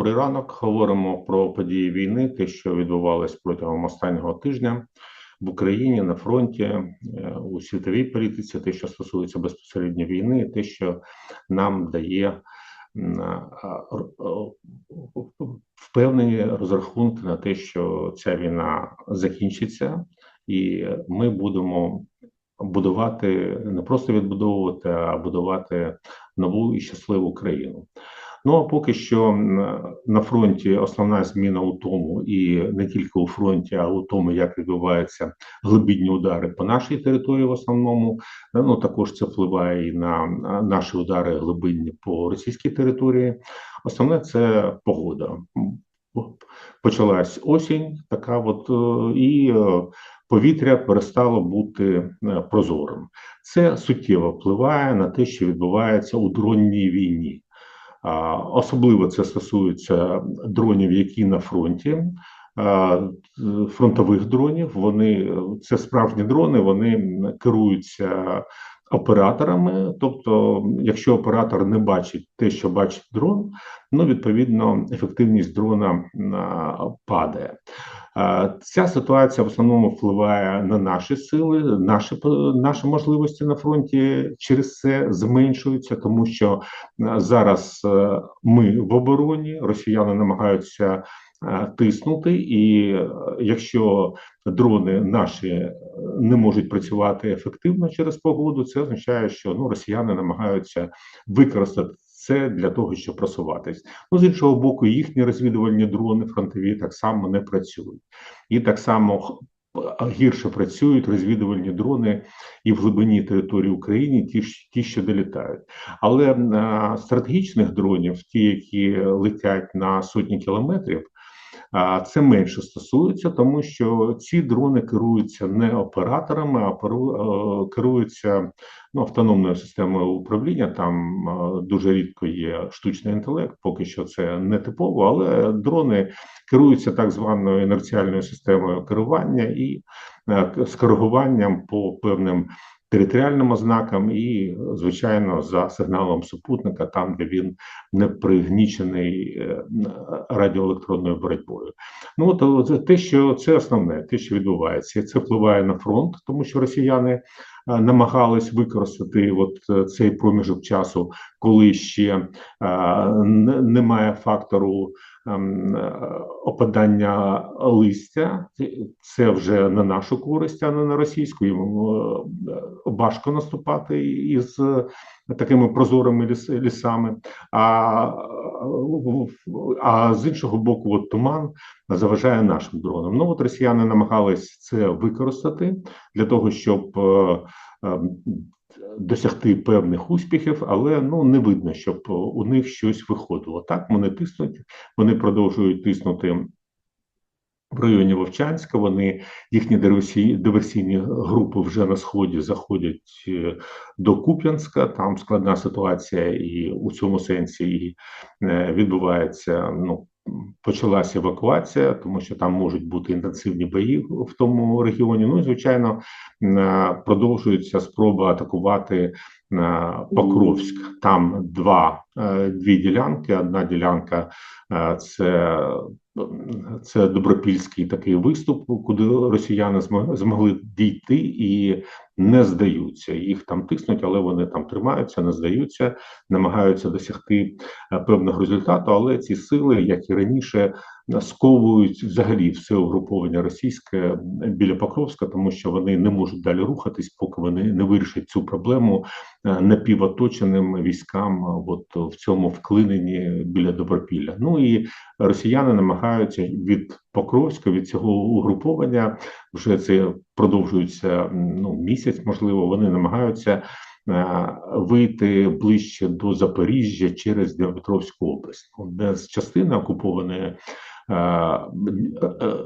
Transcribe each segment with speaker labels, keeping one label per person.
Speaker 1: Добрий ранок. Говоримо про події війни, те, що відбувалось протягом останнього тижня в Україні на фронті е, у світовій політиці, те, що стосується безпосередньо війни, те, що нам дає впевнені розрахунки на те, що ця війна закінчиться, і ми будемо будувати не просто відбудовувати, а будувати нову і щасливу країну. Ну а поки що на фронті основна зміна у тому, і не тільки у фронті, а у тому, як відбуваються глибинні удари по нашій території, в основному ну також це впливає і на наші удари глибинні по російській території. Основне це погода. Почалась осінь, така от е, і е, повітря перестало бути е, прозорим. Це суттєво впливає на те, що відбувається у дронній війні. Особливо це стосується дронів, які на фронті. Фронтових дронів вони це справжні дрони, вони керуються операторами. Тобто, якщо оператор не бачить те, що бачить дрон, ну відповідно ефективність дрона падає. Ця ситуація в основному впливає на наші сили, наші наші можливості на фронті. Через це зменшуються, тому що зараз е, ми в обороні, росіяни намагаються е, тиснути, і е, якщо дрони наші не можуть працювати ефективно через погоду, це означає, що ну росіяни намагаються використати це для того, щоб просуватись. Ну з іншого боку, їхні розвідувальні дрони фронтові так само не працюють, і так само гірше працюють розвідувальні дрони і в глибині території України, ті, ті що долітають. Але а, стратегічних дронів, ті, які летять на сотні кілометрів. Це менше стосується, тому що ці дрони керуються не операторами, а керуються ну, автономною системою управління. Там дуже рідко є штучний інтелект, поки що це не типово, але дрони керуються так званою інерціальною системою керування і з коригуванням по певним територіальним ознакам і, звичайно, за сигналом супутника, там де він не пригнічений е, радіоелектронною боротьбою. Ну от те, що це основне, те, що відбувається, це впливає на фронт, тому що росіяни е, намагались використати от е, цей проміжок часу, коли ще немає фактору. Ем, опадання листя, це вже на нашу користь, а не на російську. Йому е, важко наступати із такими прозорими лісами. А а з іншого боку, от туман заважає нашим дронам. Ну от росіяни намагались це використати для того, щоб е, ем, досягти певних успіхів, але ну не видно, щоб у них щось виходило. Так вони тиснуть, вони продовжують тиснути. В районі Вовчанська вони їхні диверсійні групи вже на сході заходять е, до Куп'янська. Там складна ситуація, і у цьому сенсі і е, відбувається ну почалася евакуація, тому що там можуть бути інтенсивні бої в тому регіоні. Ну і звичайно продовжується спроба атакувати Покровськ. Там два е, дві ділянки. Одна ділянка це це добропільський такий виступ, куди росіяни змогли дійти і не здаються. Їх там тиснуть, але вони там тримаються, не здаються, намагаються досягти е, певного результату. Але ці сили, як і раніше, сковують взагалі все угруповання російське біля Покровська, тому що вони не можуть далі рухатись, поки вони не вирішать цю проблему е, напівоточеним військам. От в цьому вклиненні біля Добропілля. Ну і росіяни намагаються від Покровська від цього угруповання вже це продовжується ну місяць. Можливо, вони намагаються е, вийти ближче до Запоріжжя через Дніпропетровську область, де з частини окупованої Е, е,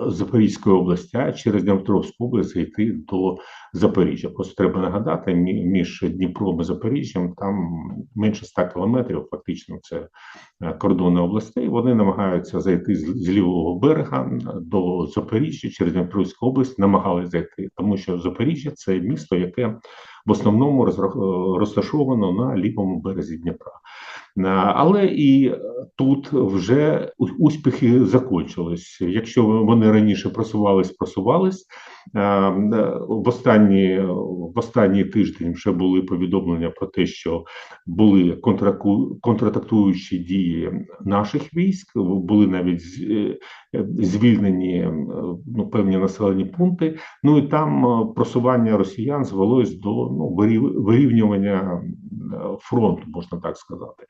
Speaker 1: Запорізької області, а через Дніпровську область зайти до Запоріжжя. Просто треба нагадати, між Дніпром і Запоріжжям там менше 100 кілометрів, фактично це е, кордони областей. Вони намагаються зайти з лівого берега до Запоріжжя через Дніпровську область, намагались зайти, тому що Запоріжжя це місто, яке в основному розташовано на лівому березі Дніпра. Але і тут вже успіхи закончились. Якщо вони раніше просувались, просувались в останні в останній тиждень вже були повідомлення про те, що були контраку, контратактуючі дії наших військ, були навіть е, звільнені ну, певні населені пункти. Ну і там просування росіян звелось до ну, вирівнювання фронту, можна так сказати.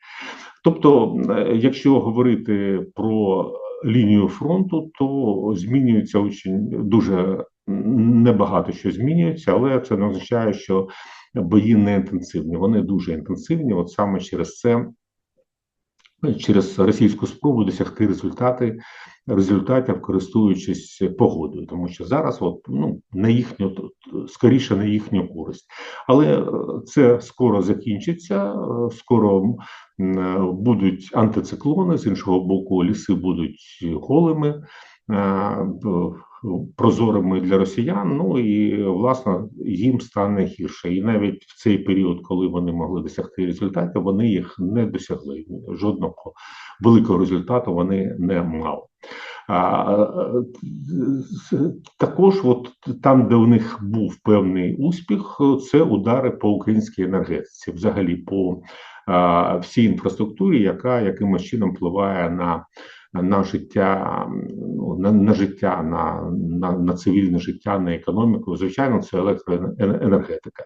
Speaker 1: Тобто, е, якщо говорити про лінію фронту, то змінюється очень дуже небагато що змінюється, але це не означає, що бої не інтенсивні. Вони дуже інтенсивні. От саме через це. Через російську спробу досягти результати результатів, користуючись погодою, тому що зараз, от ну на їхню скоріше на їхню користь, але е, це скоро закінчиться. Е, скоро будуть антициклони з іншого боку, ліси будуть голими. Прозорими для росіян. Ну і власне їм стане гірше. І навіть в цей період, коли вони могли досягти результатів, вони їх не досягли. Жодного великого результату вони не мали. А, Також, от там, де у них був певний успіх, це удари по українській енергетиці, взагалі по а, всій інфраструктурі, яка якимось чином впливає на на життя, ну, на на життя, на, на, на цивільне життя, на економіку. Звичайно, це електроенергетика.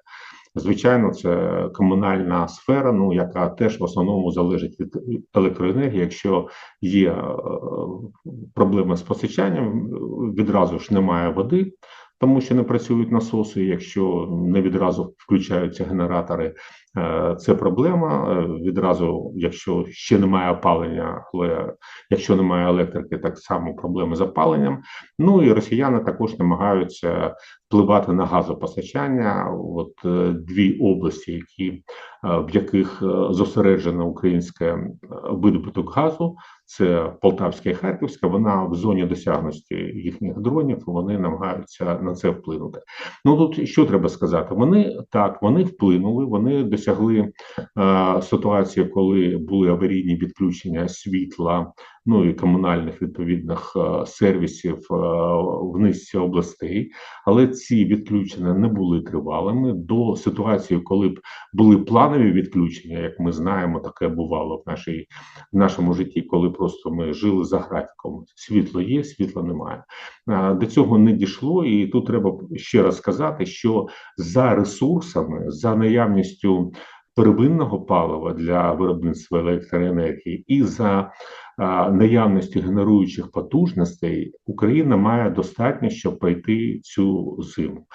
Speaker 1: Звичайно, це комунальна сфера, ну яка теж в основному залежить від електроенергії. Якщо є е, проблеми з постачанням, відразу ж немає води, тому що не працюють насоси. Якщо не відразу включаються генератори, це проблема. Е, відразу, якщо ще немає опалення, але якщо немає електрики, так само проблеми з опаленням. Ну і росіяни також намагаються впливати на газопостачання. От е, дві області, які в яких зосереджено українське видобуток газу, це Полтавська і Харківська. Вона в зоні досягності їхніх дронів. Вони намагаються на це вплинути. Ну тут що треба сказати? Вони так вони вплинули, вони досягли е, ситуації, коли були аварійні відключення світла, ну і комунальних відповідних е, сервісів е, в низці областей, але ці відключення не були тривалими до ситуації, коли б були планові відключення, як ми знаємо, таке бувало в нашій в нашому житті, коли просто ми жили за графіком. Світло є, світла немає. До цього не дійшло, і тут треба ще раз сказати, що за ресурсами, за наявністю первинного палива для виробництва електроенергії і за наявності генеруючих потужностей Україна має достатньо, щоб пройти цю зиму,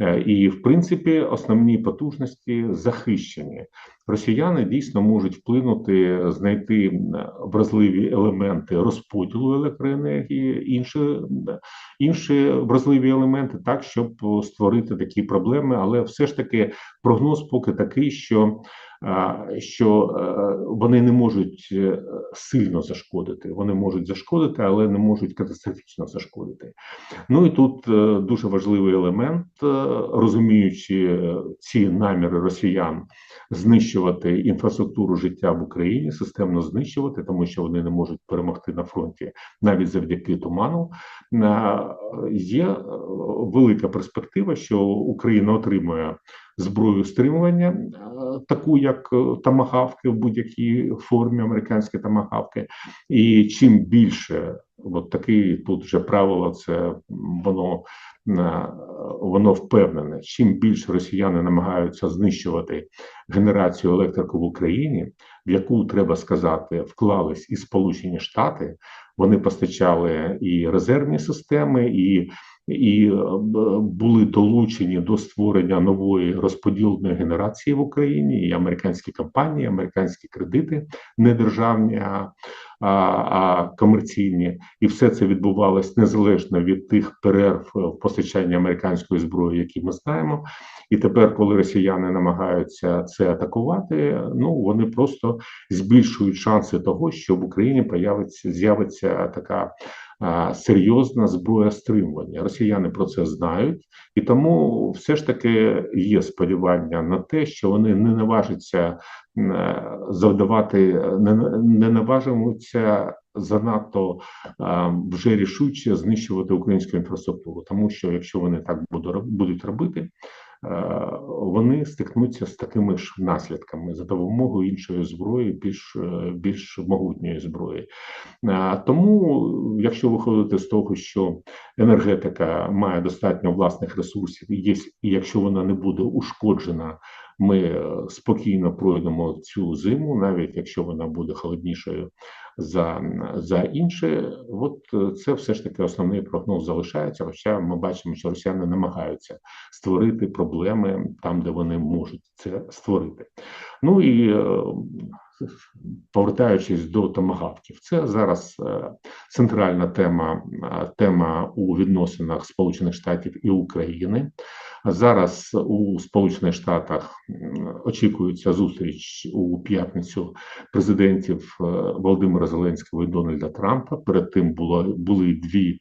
Speaker 1: е, і в принципі основні потужності захищені. Росіяни дійсно можуть вплинути, знайти вразливі елементи розподілу електроенергії, інші інші вразливі елементи, так щоб створити такі проблеми, але все ж таки прогноз поки такий, що що е, вони не можуть е, сильно зашкодити. Вони можуть зашкодити, але не можуть катастрофічно зашкодити. Ну і тут е, дуже важливий елемент, розуміючи ці наміри росіян знищувати інфраструктуру життя в Україні, системно знищувати, тому що вони не можуть перемогти на фронті навіть завдяки туману. Є велика перспектива, що Україна отримує зброю стримування, е, таку як е, тамагавки в будь-якій формі американські тамагавки. І чим більше, от таке тут вже правило, це воно е, воно впевнене. Чим більше росіяни намагаються знищувати генерацію електрику в Україні, в яку треба сказати, вклались і Сполучені Штати. Вони постачали і резервні системи, і і е, були долучені до створення нової розподільної генерації в Україні і американські компанії, американські кредити, не державні, а, а комерційні, і все це відбувалось незалежно від тих перерв в постачанні американської зброї, які ми знаємо. І тепер, коли росіяни намагаються це атакувати, ну вони просто збільшують шанси того, що в Україні появиться з'явиться така серйозна зброя стримування. Росіяни про це знають, і тому все ж таки є сподівання на те, що вони не наважаться завдавати, не, не наважимуться занадто е, вже рішуче знищувати українську інфраструктуру, тому що якщо вони так будуть робити. Вони стикнуться з такими ж наслідками за допомогою іншої зброї, більш більш могутньої зброї. Тому, якщо виходити з того, що енергетика має достатньо власних ресурсів, і якщо вона не буде ушкоджена, ми е, спокійно пройдемо цю зиму, навіть якщо вона буде холоднішою за за інше, от е, це все ж таки основний прогноз залишається. Хоча ми бачимо, що росіяни намагаються створити проблеми там, де вони можуть це створити. Ну і е, повертаючись до томагавків, це зараз е, центральна тема тема у відносинах Сполучених Штатів і України. Зараз у Сполучених Штатах очікується зустріч у п'ятницю президентів е, Володимира Зеленського і Дональда Трампа. Перед тим було були дві.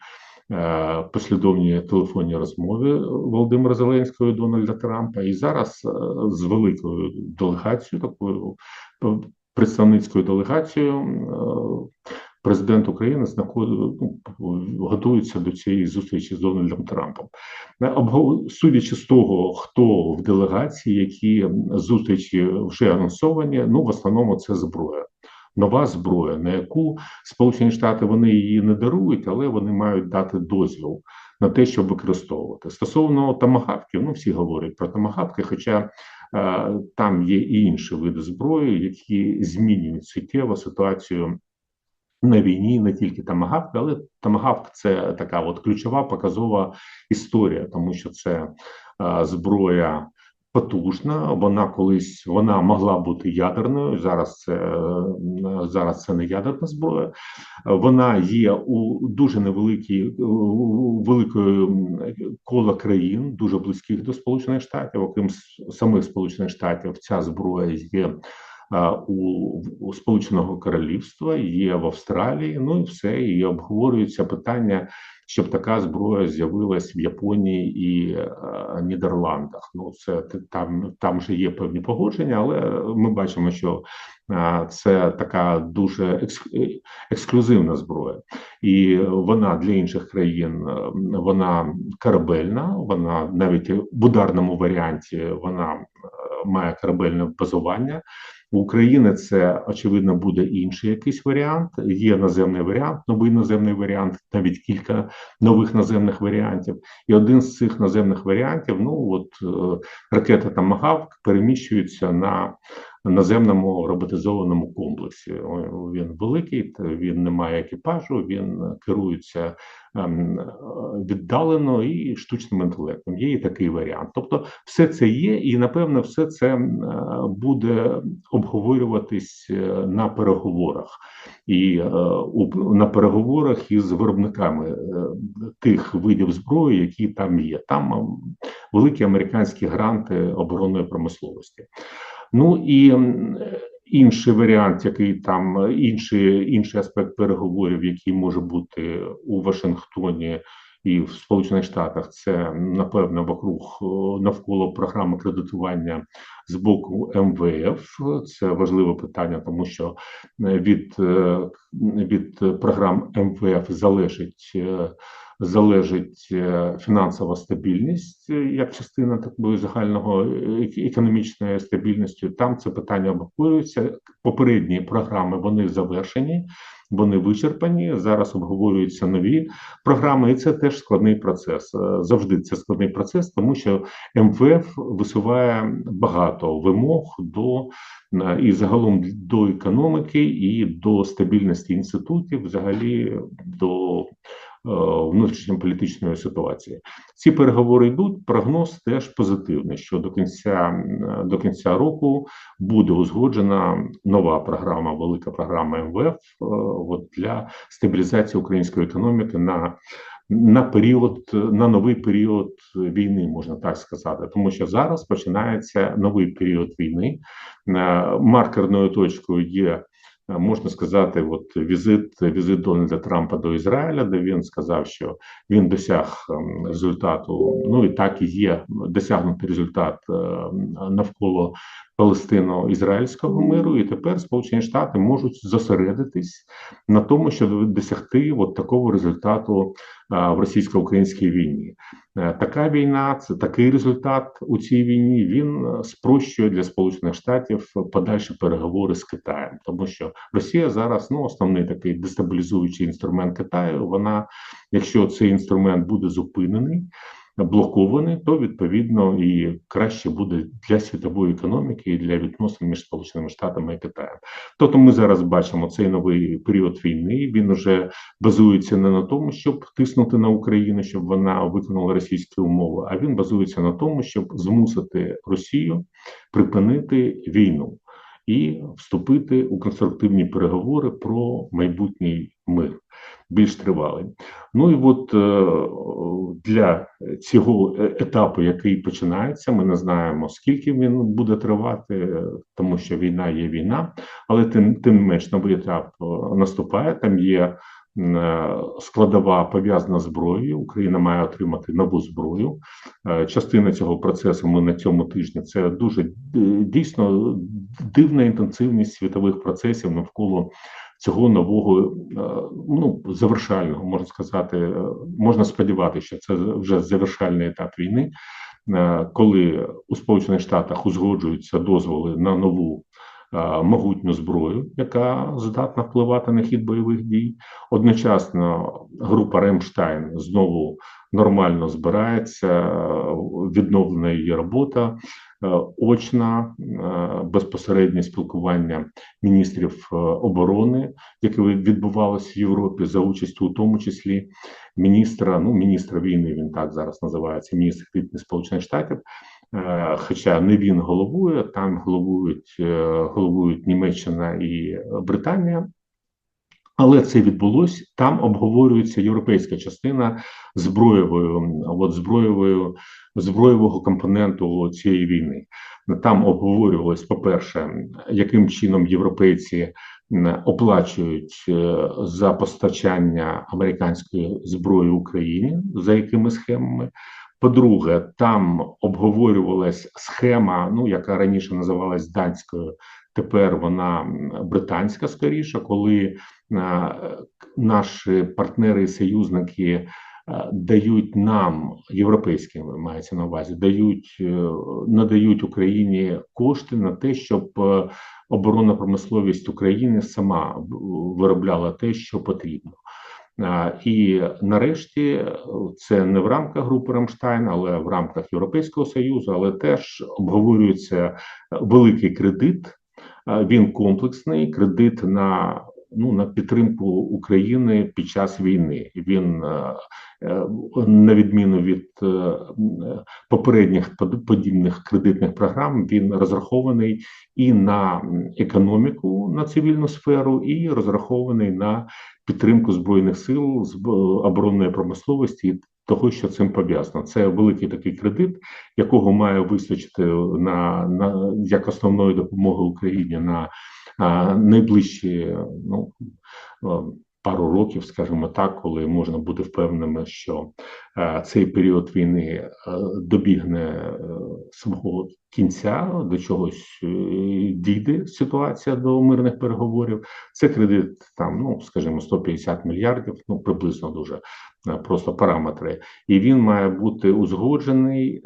Speaker 1: Е, послідовні телефонні розмови Володимира Зеленського і Дональда Трампа, і зараз з великою делегацією, такою представницькою делегацією президент України знаходить, ну, готується до цієї зустрічі з Дональдом Трампом. Судячи з того, хто в делегації, які зустрічі вже анонсовані, ну в основному це зброя. Нова зброя, на яку Сполучені Штати вони її не дарують, але вони мають дати дозвіл на те, щоб використовувати стосовно тамагавків. Ну всі говорять про тамагавки, хоча е, там є і інші види зброї, які змінюють суттєво ситуацію на війні не тільки Тамагавк, але Тамагавк це така от ключова показова історія, тому що це а, зброя потужна. Вона колись вона могла бути ядерною. Зараз це зараз це не ядерна зброя. Вона є у дуже невеликій великої кола країн, дуже близьких до Сполучених Штатів, окрім самих Сполучених Штатів, ця зброя є у, у Сполученого Королівства, є в Австралії. Ну і все і обговорюється питання, щоб така зброя з'явилась в Японії і е, Нідерландах. Ну це там там же є певні погодження, але ми бачимо, що е, це така дуже екск, ексклюзивна зброя, і вона для інших країн е, вона корабельна. Вона навіть в ударному варіанті вона е, має корабельне базування. У України це очевидно буде інший якийсь варіант. Є наземний варіант, новий наземний варіант, навіть кілька нових наземних варіантів. І один з цих наземних варіантів, ну от е, ракета Тамагавк переміщується на наземному роботизованому комплексі. Він великий, він не має екіпажу, він керується ем, віддалено і штучним інтелектом. Є і такий варіант. Тобто, все це є, і напевно, все це буде обговорюватись е, на переговорах і е, на переговорах із виробниками е, тих видів зброї, які там є. Там великі американські гранти оборонної промисловості. Ну і інший варіант, який там інший інший аспект переговорів, який може бути у Вашингтоні і в Сполучених Штатах, це напевно вокруг навколо програми кредитування з боку МВФ. Це важливе питання, тому що від, від програм МВФ залежить залежить е, фінансова стабільність е, як частина такої загального е, економічної стабільності. Там це питання обговорюється. Попередні програми вони завершені. Вони вичерпані зараз. Обговорюються нові програми, і це теж складний процес. Завжди це складний процес, тому що МВФ висуває багато вимог до і загалом до економіки, і до стабільності інститутів, взагалі до внутрішньополітичної ситуації. Ці переговори йдуть. Прогноз теж позитивний. Що до кінця до кінця року буде узгоджена нова програма, велика програма МВФ е, от для стабілізації української економіки на на період на новий період війни, можна так сказати, тому що зараз починається новий період війни. Е, маркерною точкою є Е, можна сказати, от візит візит Дональда Трампа до Ізраїля, де він сказав, що він досяг ем, результату. Ну і так і є досягнутий результат е, навколо Палестино-ізраїльського миру, і тепер Сполучені Штати можуть зосередитись на тому, щоб досягти от такого результату в російсько-українській війні. Е, така війна, це такий результат у цій війні. Він е, спрощує для Сполучених Штатів подальші переговори з Китаєм, тому що Росія зараз ну основний такий дестабілізуючий інструмент Китаю. Вона, якщо цей інструмент буде зупинений блокований, то відповідно і краще буде для світової економіки і для відносин між Сполученими Штатами і Китаєм. Тобто, ми зараз бачимо цей новий період війни. Він вже базується не на тому, щоб тиснути на Україну, щоб вона виконала російські умови, а він базується на тому, щоб змусити Росію припинити війну. І вступити у конструктивні переговори про майбутній мир більш тривалий. Ну і от е, для цього етапу, який починається, ми не знаємо, скільки він буде тривати, тому що війна є війна, але тим тим менш новий етап е, наступає. Там є складова пов'язана зброєю. Україна має отримати нову зброю. Частина цього процесу ми на цьому тижні це дуже дійсно дивна інтенсивність світових процесів навколо цього нового е, ну завершального можна сказати, е, можна сподіватися, що це вже завершальний етап війни, е, коли у Сполучених Штатах узгоджуються дозволи на нову. Могутню зброю, яка здатна впливати на хід бойових дій. Одночасно група Ремштайн знову нормально збирається, відновлена її робота. Е, очна е, безпосереднє спілкування міністрів е, оборони, яке відбувалося в Європі за участю, у тому числі міністра, ну міністра війни. Він так зараз називається міністр квітні Сполучених Штатів. Хоча не він головує, там головують головують Німеччина і Британія. Але це відбулося. Там обговорюється європейська частина зброєвою, от зброєвою зброєвого компоненту цієї війни. Там обговорювалось, по-перше, яким чином європейці оплачують е, за постачання американської зброї Україні, за якими схемами. По-друге, там обговорювалась схема, ну яка раніше називалась данською, тепер вона британська скоріше, коли е, наші партнери і союзники Е, дають нам європейськими мається на увазі, дають е, надають Україні кошти на те, щоб оборонна промисловість України сама виробляла те, що потрібно. І нарешті це не в рамках групи Рамштайн, але в рамках Європейського союзу, але теж обговорюється великий кредит. Він комплексний кредит на ну на підтримку України під час війни. Він е, е, на відміну від е, попередніх подібних кредитних програм, він розрахований і на економіку, на цивільну сферу, і розрахований на підтримку збройних сил оборонної промисловості. Того, що цим пов'язано, це великий такий кредит, якого має вистачити на на як основної допомоги Україні на найближчі ну пару років, скажімо так, коли можна буде впевненими, що цей період війни е, добігне е, свого кінця, до чогось е, дійде ситуація до мирних переговорів. Це кредит там, ну скажімо, 150 мільярдів, ну приблизно дуже просто параметри, і він має бути узгоджений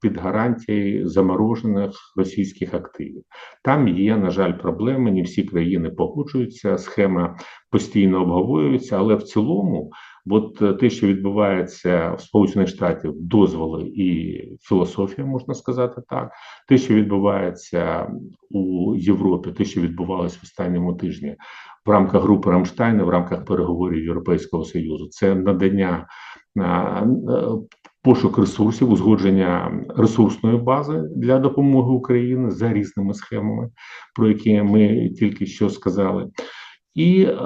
Speaker 1: під гарантією заморожених російських активів. Там є, на жаль, проблеми. Не всі країни погоджуються. Схема постійно обговорюється, але в цілому. От е, те, що відбувається в Сполучених Штатів, дозволи і філософія, можна сказати так. Те, що відбувається у Європі, те, що відбувалося в останньому тижні в рамках групи Рамштайна, в рамках переговорів Європейського союзу, це надання пошук ресурсів, узгодження ресурсної бази для допомоги Україні за різними схемами, про які ми тільки що сказали. І е,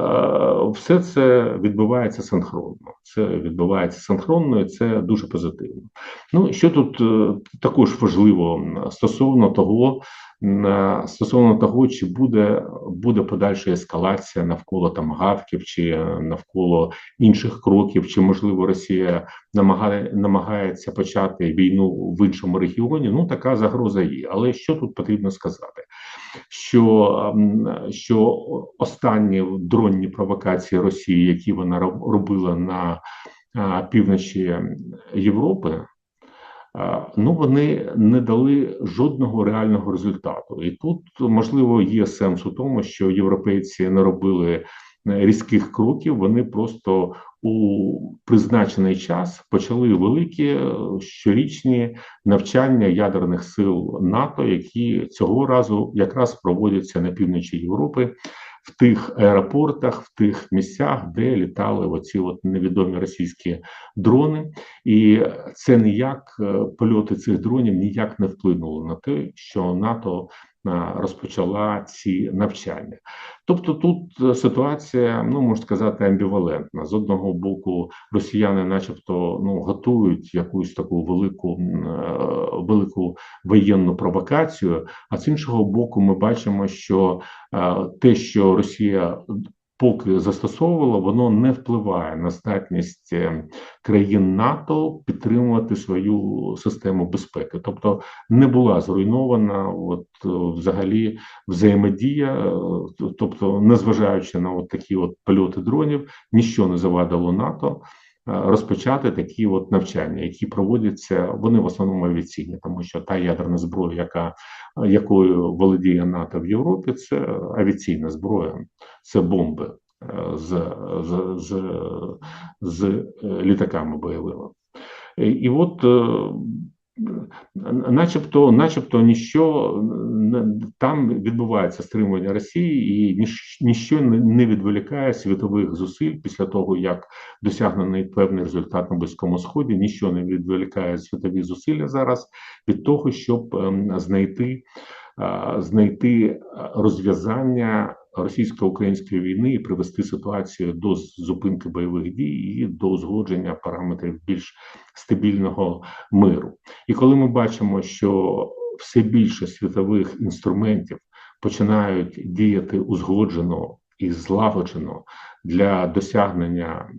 Speaker 1: все це відбувається синхронно. Це відбувається синхронно, і це дуже позитивно. Ну що тут е, також важливо стосовно того, на стосовно того, чи буде буде подальша ескалація навколо там гавків, чи навколо інших кроків, чи можливо Росія намагає намагається почати війну в іншому регіоні. Ну така загроза є. Але що тут потрібно сказати? Що що останні дронні провокації Росії, які вона робила на півночі Європи, ну вони не дали жодного реального результату. І тут можливо є сенс у тому, що європейці не робили різких кроків. Вони просто у призначений час почали великі щорічні навчання ядерних сил НАТО, які цього разу якраз проводяться на півночі Європи в тих аеропортах, в тих місцях, де літали оці от невідомі російські дрони, і це ніяк е, польоти цих дронів ніяк не вплинуло на те, що НАТО розпочала ці навчання. Тобто тут е, ситуація, ну можна сказати, амбівалентна. З одного боку, росіяни, начебто, ну готують якусь таку велику е, велику воєнну провокацію. А з іншого боку, ми бачимо, що е, те, що Росія поки застосовувала, воно не впливає на здатність е, країн НАТО підтримувати свою систему безпеки, тобто не була зруйнована, от е, взагалі взаємодія, е, тобто, незважаючи на от такі от польоти дронів, нічого не завадило НАТО. Розпочати такі от навчання, які проводяться, вони в основному авіаційні, тому що та ядерна зброя, яка якою володіє НАТО в Європі, це авіаційна зброя, це бомби е, з з, з, з е, літаками бойовими. І от е, начебто, начебто, ніщо там відбувається стримування Росії, і ніщо не відволікає світових зусиль після того, як досягнений певний результат на близькому сході. Ніщо не відволікає світові зусилля зараз від того, щоб ем, знайти знайти розв'язання російсько-української війни і привести ситуацію до зупинки бойових дій і до узгодження параметрів більш стабільного миру. І коли ми бачимо, що все більше світових інструментів починають діяти узгоджено і злагоджено для досягнення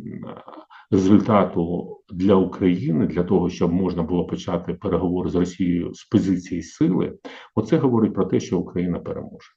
Speaker 1: результату для України для того, щоб можна було почати переговори з Росією з позиції сили, оце говорить про те, що Україна переможе.